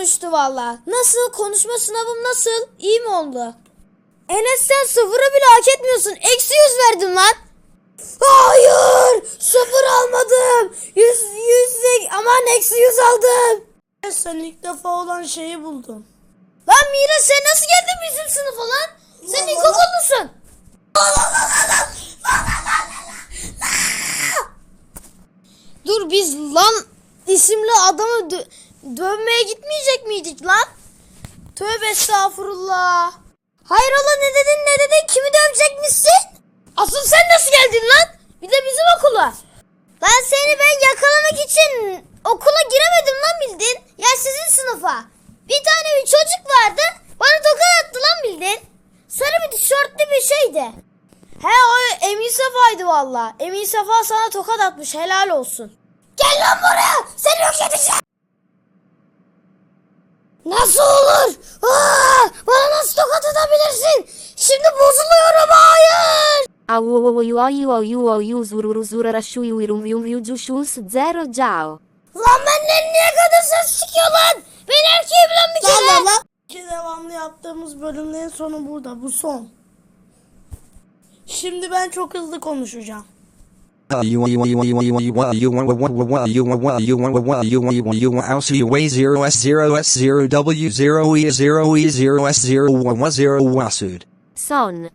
olmuştu valla. Nasıl? Konuşma sınavım nasıl? İyi mi oldu? Enes sen sıfırı bile hak etmiyorsun. Eksi yüz verdin lan. Hayır. Sıfır almadım. Yüz, yüz, aman eksi yüz aldım. Sen ilk defa olan şeyi buldun. Lan Mira sen nasıl geldin bizim sınıfa lan? Sen ilkokullusun. Dur biz lan isimli adamı dövmeye gitmeyecek miydik lan? Tövbe estağfurullah. Hayrola ne dedin ne dedin kimi dövecekmişsin? Asıl sen nasıl geldin lan? Bir de bizim okula. Lan seni ben yakalamak için okula giremedim lan bildin. Ya sizin sınıfa. Bir tane bir çocuk vardı. Bana tokat attı lan bildin. Sarı bir tişörtlü bir şeydi. He o Emin Sefa'ydı valla. Emin Sefa sana tokat atmış helal olsun. Gel lan buraya seni Nasıl olur? Aa, bana nasıl tokat atabilirsin? Şimdi bozuluyorum hayır. Lan benden niye kadın ses çıkıyor lan? Ben erkeğim lan bir kere. Allah Allah. İki devamlı yaptığımız bölümlerin sonu burada. Bu son. Şimdi ben çok hızlı konuşacağım. Son.